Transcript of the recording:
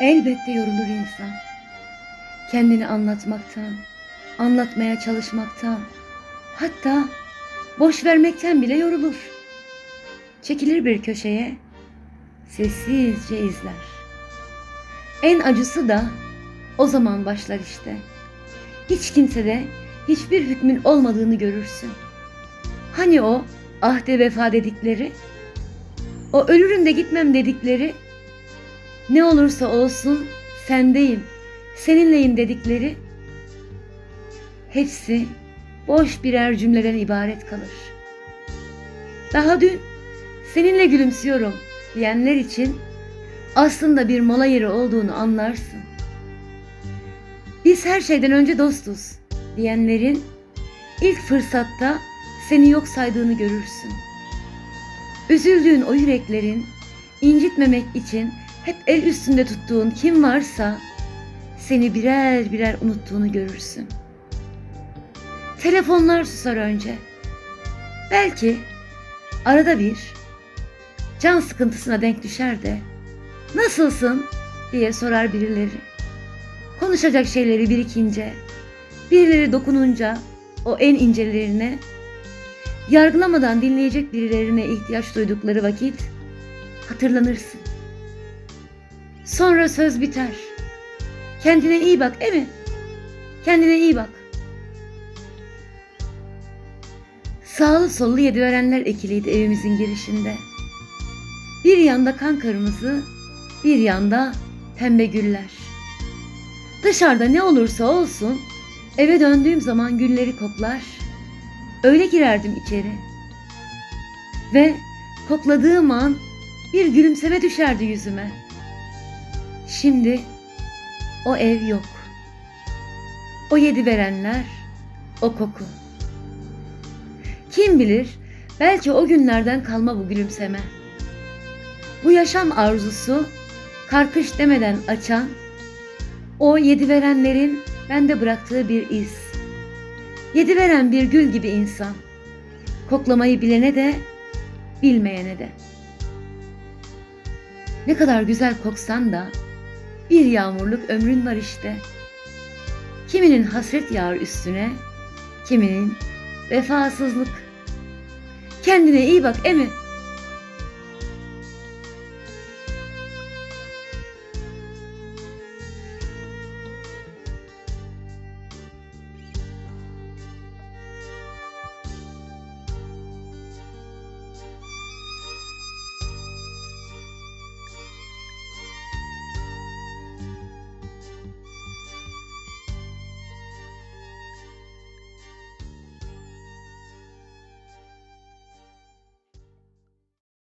Elbette yorulur insan. Kendini anlatmaktan, anlatmaya çalışmaktan, hatta boş vermekten bile yorulur. Çekilir bir köşeye, sessizce izler. En acısı da o zaman başlar işte. Hiç kimsede hiçbir hükmün olmadığını görürsün. Hani o ahde vefa dedikleri, o ölürüm de gitmem dedikleri, ne olursa olsun sendeyim, seninleyim dedikleri, hepsi boş birer cümleden ibaret kalır. Daha dün seninle gülümsüyorum diyenler için aslında bir mola yeri olduğunu anlarsın. Biz her şeyden önce dostuz diyenlerin ilk fırsatta seni yok saydığını görürsün. Üzüldüğün o yüreklerin incitmemek için hep el üstünde tuttuğun kim varsa seni birer birer unuttuğunu görürsün. Telefonlar susar önce. Belki arada bir can sıkıntısına denk düşer de nasılsın diye sorar birileri. Konuşacak şeyleri birikince, birileri dokununca o en incelerine, yargılamadan dinleyecek birilerine ihtiyaç duydukları vakit hatırlanırsın. Sonra söz biter. Kendine iyi bak, değil mi? Kendine iyi bak. Sağlı sollu yediverenler ekiliydi evimizin girişinde. Bir yanda kan kırmızı, bir yanda pembe güller. Dışarıda ne olursa olsun eve döndüğüm zaman gülleri koklar. Öyle girerdim içeri. Ve kokladığım an bir gülümseme düşerdi yüzüme. Şimdi o ev yok. O yedi verenler, o koku. Kim bilir belki o günlerden kalma bu gülümseme. Bu yaşam arzusu karkış demeden açan o yedi verenlerin bende bıraktığı bir iz. Yedi veren bir gül gibi insan. Koklamayı bilene de bilmeyene de. Ne kadar güzel koksan da bir yağmurluk ömrün var işte. Kiminin hasret yağar üstüne, kiminin vefasızlık. Kendine iyi bak emi.